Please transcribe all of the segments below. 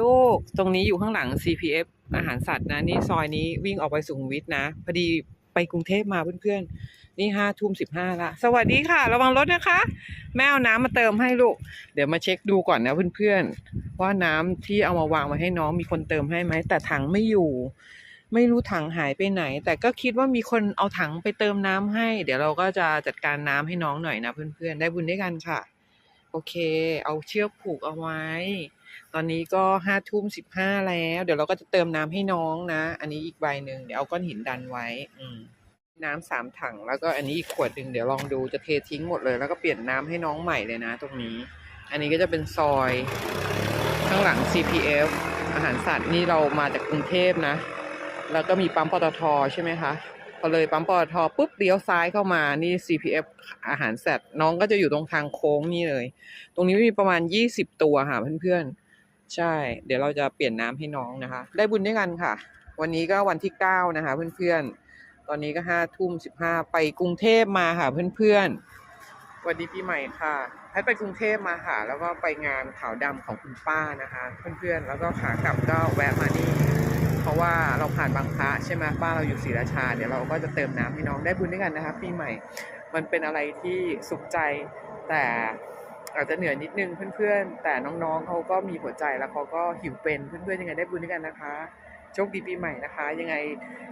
ลูกตรงนี้อยู่ข้างหลัง CPF อาหารสัตว์นะ นี่ซอยนี้วิ่งออกไปสุขุมวิทนะ พอดีไปกรุงเทพมาเพื่อนๆ นี่ห้าทุ่มสิบห้าละ สวัสดีค่ะ ระวังรถนะคะ แม่เอาน้ำมาเติมให้ลูก เดี๋ยวมาเช็คดูก่อนนะเพื่อนๆ ว่าน้ำที่เอามาวางไว้ให้น้องมีคนเติมให้ไหม แต่ถังไม่อยู่ ไม่รู้ถังหายไปไหน แต่ก็คิดว่ามีคนเอาถังไปเติมน้ำให้ เดี๋ยวเราก็จะจัดการน้ำให้น้องหน่อยนะเพื่อนๆ ได้บุญด้วยกันค่ะ โอเค เอาเชือกผูกเอาไว้ ตอนนี้ก็ห้าทุ่มสิบห้าแล้ว เดี๋ยวเราก็จะเติมน้ำให้น้องนะ อันนี้อีกใบหนึ่งเดี๋ยวเอาก้อนหินดันไว้ อืมน้ำสามถัง แล้วก็อันนี้อีกขวดหนึ่งเดี๋ยวลองดูจะเททิ้งหมดเลย แล้วก็เปลี่ยนน้ำให้น้องใหม่เลยนะ ตรงนี้ อันนี้ก็จะเป็นซอยข้างหลัง CPF อาหารสัตว์นี่เรามาจากกรุงเทพนะ แล้วก็มีปั๊มปตทใช่ไหมคะพอเลยปั๊มปตทปุ๊บเลี้ยวซ้ายเข้ามานี่ CPF อาหารสัตว์น้องก็จะอยู่ตรงทางโค้งนี่เลย ตรงนี้มีประมาณยี่สิบตัวค่ะเพื่อนๆ ใช่ เดี๋ยวเราจะเปลี่ยนน้ำให้น้องนะคะ ได้บุญด้วยกันค่ะ วันนี้ก็วันที่เก้านะคะ เพื่อนๆ ตอนนี้ก็ห้าทุ่มสิบห้าไปกรุงเทพมาค่ะเพื่อนๆวันนี้ปีใหม่ค่ะให้ไปกรุงเทพมาค่ะ แล้วก็ไปงานขาวดำของคุณป้านะคะ เพื่อนๆ แล้วก็ขากลับก็แวะมานี่ เพราะว่าเราผ่านบางพระใช่ไหมบ้านเราอยู่ศรีราชา เดี๋ยวเราก็จะเติมน้ำให้น้องได้บุญด้วยกันนะคะปีใหม่ มันเป็นอะไรที่สุขใจแต่ อาจจะเหนื่อยนิดนึงเพื่อนๆ แต่น้องๆเขาก็มีหัวใจแล้วเขาก็หิวเป็นเพื่อนๆยังไงได้บุญด้วยกันนะคะโชคดีปีใหม่นะคะ ยังไง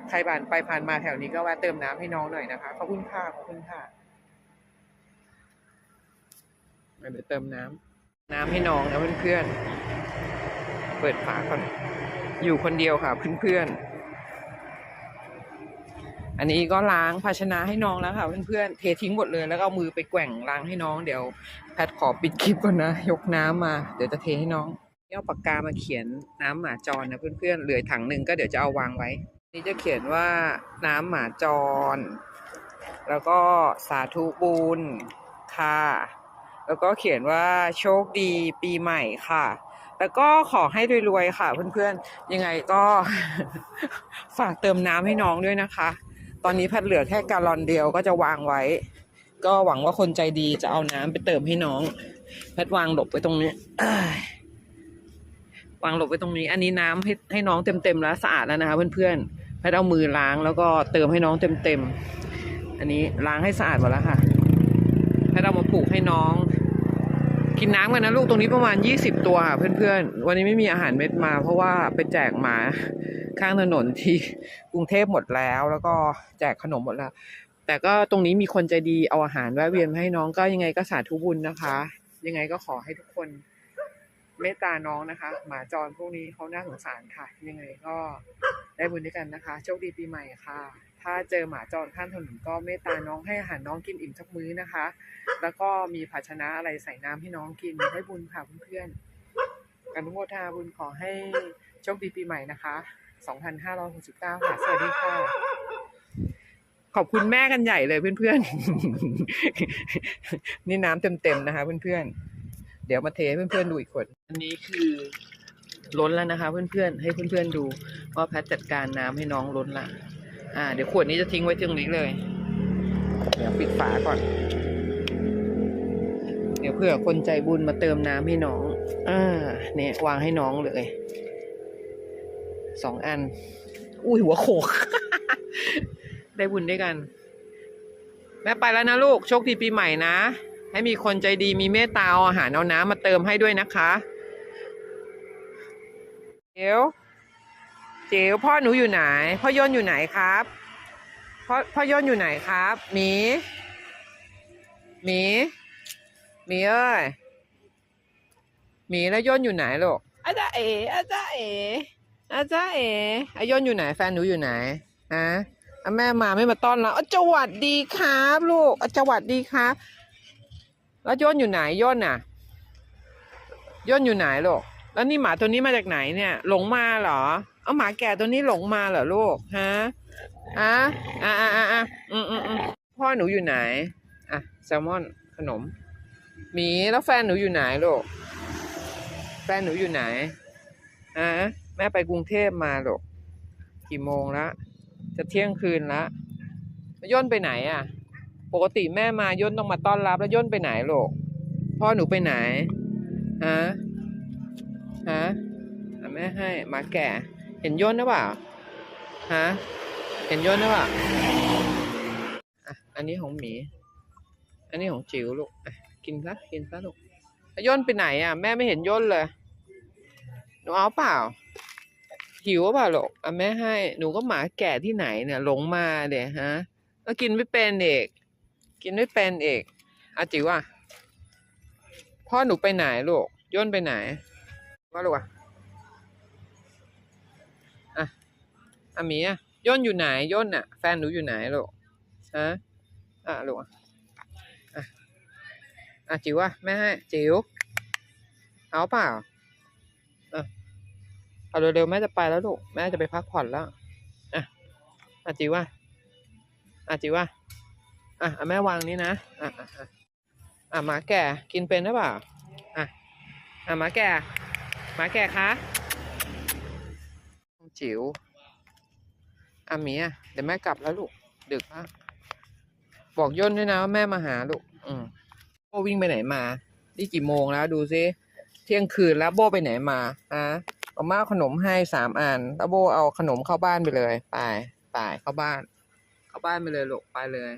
ใครผ่านไปผ่านมาแถวนี้ก็แวะเติมน้ำให้น้องหน่อยนะคะขอบคุณค่ะขอบคุณค่ะเดี๋ยวเติมน้ำน้ำให้น้องนะเพื่อนๆเปิดฝาก่อนอยู่คนเดียวค่ะเพื่อนๆ อันนี้ก็ล้างภาชนะให้น้องแล้วค่ะเพื่อนๆเททิ้งหมดเลยแล้วก็เอามือไปแกว่งล้างให้น้องเดี๋ยวแพทขอปิดคลิปก่อนนะ ยกน้ำมา เดี๋ยวจะเทให้น้องเอาปากกามาเขียนน้ำหมาจรนะเพื่อนๆเหลือถังหนึ่งก็เดี๋ยวจะเอาวางไว้ นี่จะเขียนว่าน้ำหมาจร แล้วก็สาธุบุญค่ะ แล้วก็เขียนว่าโชคดีปีใหม่ค่ะแล้วก็ขอให้รวยๆค่ะเพื่อนๆ ยังไงก็ ฝากเติมน้ำให้น้องด้วยนะคะ ตอนนี้แพทเหลือแค่กาลอนเดียวก็จะวางไว้ ก็หวังว่าคนใจดีจะเอาน้ำไปเติมให้น้องแพทวางหลบไว้ตรงนี้วางหลบไว้ตรงนี้ อันนี้น้ำให้ให้น้องเต็มๆแล้วสะอาดแล้วนะคะเพื่อนๆแพทเอามือล้างแล้วก็เติมให้น้องเต็มๆอันนี้ล้างให้สะอาดหมดแล้วค่ะแพทเอามาปลูกให้น้อง กินน้ำกันนะลูกตรงนี้ประมาณยี่สิบตัวค่ะเพื่อนๆวันนี้ไม่มีอาหารเม็ดมา เพราะว่าไปแจกหมา ข้างถนนที่กรุงเทพหมดแล้ว แล้วก็แจกขนมหมดแล้ว แต่ก็ตรงนี้มีคนใจดีเอาอาหารแวะเวียนมาให้น้องก็ยังไงก็สาธุบุญนะคะ ยังไงก็ขอให้ทุกคนเมตตาน้องนะคะ หมาจรพวกนี้เขาน่าสงสารค่ะ ยังไงก็ได้บุญด้วยกันนะคะ โชคดีปีใหม่ค่ะ ถ้าเจอหมาจรข้างถนนก็เมตตาน้องให้อาหารน้องกินอิ่มสักมื้อนะคะ แล้วก็มีภาชนะอะไรใส่น้ำให้น้องกินได้บุญค่ะเพื่อนๆอนุโมทาบุญขอให้โชคดีปีใหม่นะคะ 2569 ค่ะ สวัสดีค่ะ ขอบคุณแม่กันใหญ่เลยเพื่อนๆ นี่น้ำเต็มๆนะคะเพื่อนๆ เดี๋ยวมาเทให้เพื่อนๆดูอีกคน อันนี้คือล้นแล้วนะคะ เพื่อนๆ ให้เพื่อนๆดูว่าแพทจัดการน้ำให้น้องล้นละ อ่า เดี๋ยวขวดนี้จะทิ้งไว้ตรงนี้เลย เดี๋ยวปิดฝาก่อน เดี๋ยวเผื่อคนใจบุญมาเติมน้ำให้น้อง อ่า เนี่ยวางให้น้องเลย สองอัน อุ้ยหัวโขก ได้บุญด้วยกัน แม่ไปแล้วนะลูก โชคดีปีใหม่นะ ให้มีคนใจดีมีเมตตาเอาอาหารเอาน้ำมาเติมให้ด้วยนะคะเจียวเจียวพ่อหนูอยู่ไหน พ่อย่นอยู่ไหนครับพ่อพ่อย่นอยู่ไหนครับหมีหมีหมีเอ้ยหมีแล้วย่นอยู่ไหนลูกอาจารย์เอ๋อาจารย์เอ๋ อาจารย์เอ๋อายนอยู่ไหนแฟนหนูอยู่ไหนฮะอะแม่มาไม่มาต้อนรับอะสวัสดีครับลูกอะสวัสดีครับ แล้วย่นอยู่ไหนย่นน่ะย่นอยู่ไหนลูกแล้วนี่หมาตัวนี้มาจากไหนเนี่ย หลงมาเหรอ เอาหมาแก่ตัวนี้หลงมาเหรอลูกฮะอะอะอะอะอะอืมอืมอืมพ่อหนูอยู่ไหนอะแซลมอนขนมหมีแล้วแฟนหนูอยู่ไหนลูกแฟนหนูอยู่ไหนอะ ม่ไปกรุงเทพมาลูกกี่โมงละจะเที่ยงคืนละแล้วย่นไปไหนอะ ปกติแม่มาย่นต้องมาต้อนรับแล้วย่นไปไหนลูกพ่อหนูไปไหนฮะฮะแม่ให้หมาแก่ เห็นย่นหรือเปล่าฮะเห็นย่นหรือเปล่าอะอันนี้ของหมี อันนี้ของจิ๋วลูกอะกินซะกินซะลูกย่นไปไหนอะ แม่ไม่เห็นย่นเลยหนูเอาเปล่า หิวเปล่าลูกอะแม่ให้ หนูก็หมาแก่ที่ไหนเนี่ยหลงมาเดี๋ยฮะก็กินไม่เป็นเอกกินไม่เป็นเอกอะจิ๋วอะพ่อหนูไปไหนลูกย่นไปไหนว่าลูกอะอะอะมีอะย่นอยู่ไหนย่นอะ แฟนหนูอยู่ไหนลูกฮะอะลูกอะอะจิวอะแม่ให้จิวเอาเปล่า เอาเร็วๆแม่จะไปแล้วลูกแม่จะไปพักผ่อนแล้วอะอะจิ๋วอะอะจิ๋วอะอะอะแม่วางนี้นะอะอะอะหมาแก่กินเป็นหรือเปล่าอะอะหมาแก่หมาแก่คะจิ๋วอะหมีอะเดี๋ยวแม่กลับแล้วลูกดึกแล้วบอกย่นด้วยนะว่าแม่มาหาลูกอืมโบวิ่งไปไหนมา นี่กี่โมงแล้วดูซิเที่ยงคืนแล้วโบไปไหนมาฮะ อามาเอาขนมให้สามอันตั้วโบเอาขนมเข้าบ้านไปเลย ไป ไปเข้าบ้าน เข้าบ้านไปเลยลูกไปเลย